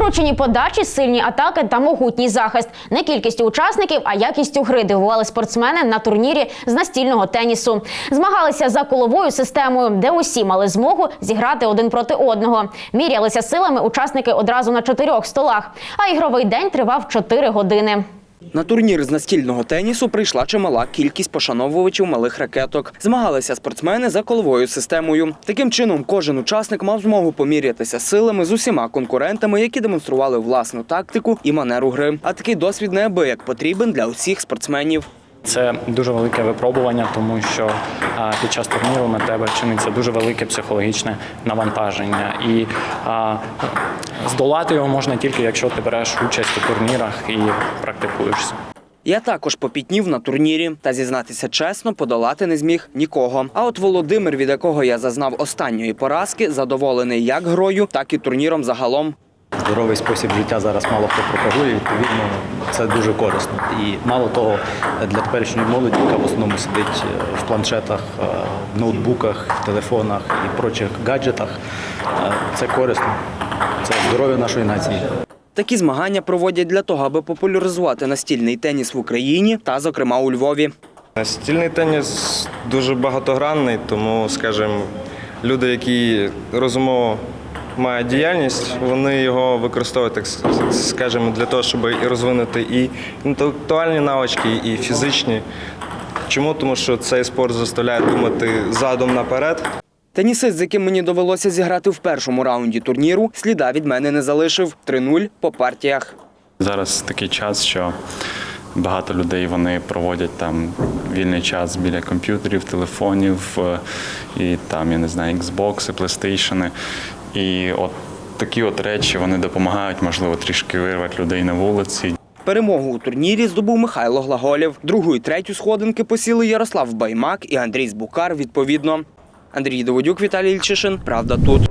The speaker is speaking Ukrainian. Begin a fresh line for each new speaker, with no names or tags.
Точені подачі, сильні атаки та могутній захист. Не кількістю учасників, а якістю гри дивували спортсмени на турнірі з настільного тенісу. Змагалися за коловою системою, де усі мали змогу зіграти один проти одного. Мірялися силами учасники одразу на чотирьох столах. А ігровий день тривав чотири години.
На турнір з настільного тенісу прийшла чимала кількість пошановувачів малих ракеток. Змагалися спортсмени за коловою системою. Таким чином, кожен учасник мав змогу помірятися силами з усіма конкурентами, які демонстрували власну тактику і манеру гри. А такий досвід неабияк потрібен для усіх спортсменів.
Це дуже велике випробування, тому що під час турніру на тебе чиниться дуже велике психологічне навантаження, і а, здолати його можна тільки якщо ти береш участь у турнірах і практикуєшся.
Я також попітнів на турнірі та зізнатися чесно, подолати не зміг нікого. А от Володимир, від якого я зазнав останньої поразки, задоволений як грою, так і турніром загалом.
Здоровий спосіб життя зараз мало хто пропагує, відповідно, це дуже корисно. І мало того, для теперішньої молоді, яка в основному сидить е, в планшетах, е, в ноутбуках, в телефонах і прочих гаджетах, е, це корисно. Це здоров'я нашої нації.
Такі змагання проводять для того, аби популяризувати настільний теніс в Україні та, зокрема, у Львові.
Стільний теніс дуже багатогранний, тому, скажімо, люди, які розумово мають діяльність, вони його використовують, так скажімо, для того, щоб і розвинути і інтелектуальні навички, і фізичні. Чому? Тому що цей спорт заставляє думати задом наперед.
Тенісист, з яким мені довелося зіграти в першому раунді турніру, сліда від мене не залишив 3-0 по партіях.
Зараз такий час, що багато людей вони проводять там вільний час біля комп'ютерів, телефонів е, і там, я не знаю, Xbox, PlayStation. І от такі от речі вони допомагають, можливо, трішки вирвати людей на вулиці.
Перемогу у турнірі здобув Михайло Глаголєв. Другу і третю сходинки посіли Ярослав Баймак і Андрій Збукар відповідно. Андрій Доводюк, Віталій Ільчишин. Правда тут.